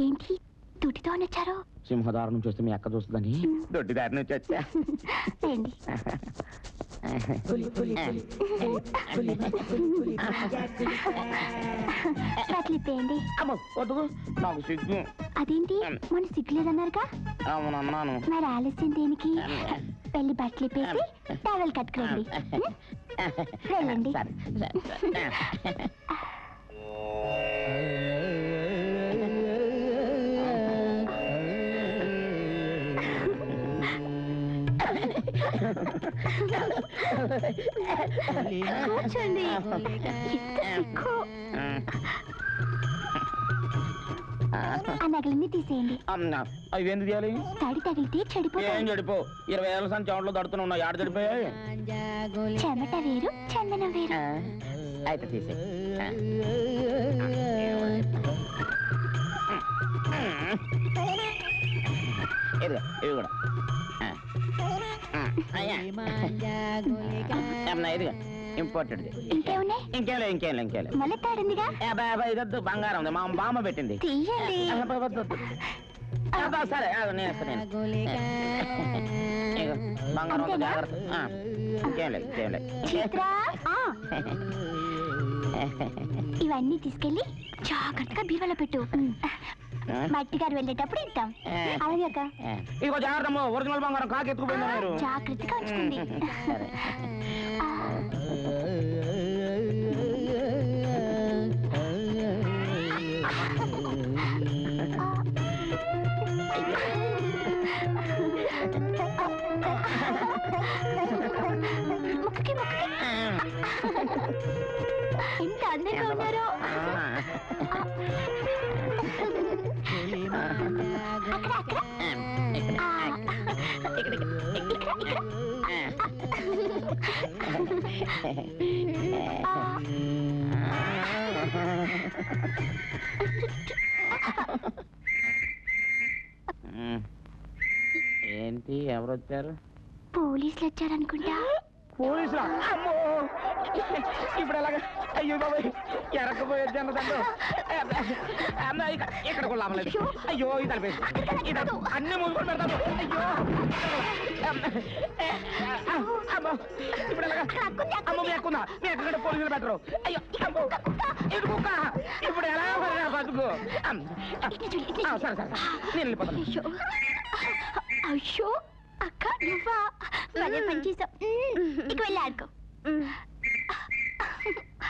ఏంటి? తుటితో నచ్చారు? సింహదారు నుంచి వస్తే మీ అక్క చూస్తుందని. దొడ్డి దారి నుంచి వచ్చా అమ్మో నాకు సిగ్గు. అదేంటి? మన సిగ్గులేదన్నారుగా? అవునన్నాను మరి ఆలస్యం దేనికి? వెళ్ళి బట్టలు ఇప్పేసి టవల్ కట్టుకోండి. వెళ్ళండి. కూర్చోండి. సిగ్గు. ఆ నగలన్నీ తీసేయండి. అవి ఎందుకు చేయాలి తడి తగిలితే ఏం చెడిపోతాయి చెడిపో? ఇరవై ఏళ్ళ సంచి చెమటలో దడుతున్నా ఉన్నాయి. ఆడ చెడిపోయాయి? చెమట వేరు చందనం వేరు. అయితే తీసే ఇదిగో ఇవి కూడా. ఇంపార్టెంట్ ఇంకేం లేదు ఇంకేం లేదు ఇంకేం ఇదొద్దు బంగారం ఉంది. మా బామ్మ పెట్టింది. సరే నేను బంగారం ఉంది? జాగ్రత్త. ఆ, ఇంకేం లేదు ఇంకేం లేదు. చిత్రా? ఆ, ఇవన్నీ తీసుకెళ్ళి జాగ్రత్తగా బీరువాలో పెట్టు. మట్టి గారు వెళ్ళేటప్పుడు ఇద్దాం. అలాగే అక్క. ఇదిగో జాగ్రత్త ఒరిజినల్ బంగారం కాకి ఎత్తుకుపోయింది మీరు జాగ్రత్తగా ఉంచుకోండి ఎంత అందంగా ఉన్నారో. ఏంటి ఎవరు వచ్చారు పోలీసులు వచ్చారనుకుంటా. పోలీసులా? అమ్మో! ఇప్పుడు ఎలాగ అయ్యో బాబాయ్! ఎరకపోయి తండ్రి అమ్మ ఇక- ఇక్కడ కూడా లాభం లేదు. అయ్యో! ఇది తలపేసి ఇది అన్ని మూసుకొని పెడతాను అయ్యో! అమ్మ. అమ్మో ఇప్పుడు ఎలాగ అమ్మ మీ ఎక్కుందా మీ ఎక్కడ పోలీసులు పెట్టరు అయ్యో ఇది కుక్క. ఇప్పుడు ఎలా మరి నా బతుకు. సరే సరే నేను వెళ్ళిపోతాను. అయ్యో. అక్క నువ్వా? భలే పని చేసావు. ఇక వెళ్ళి ఆడుకో.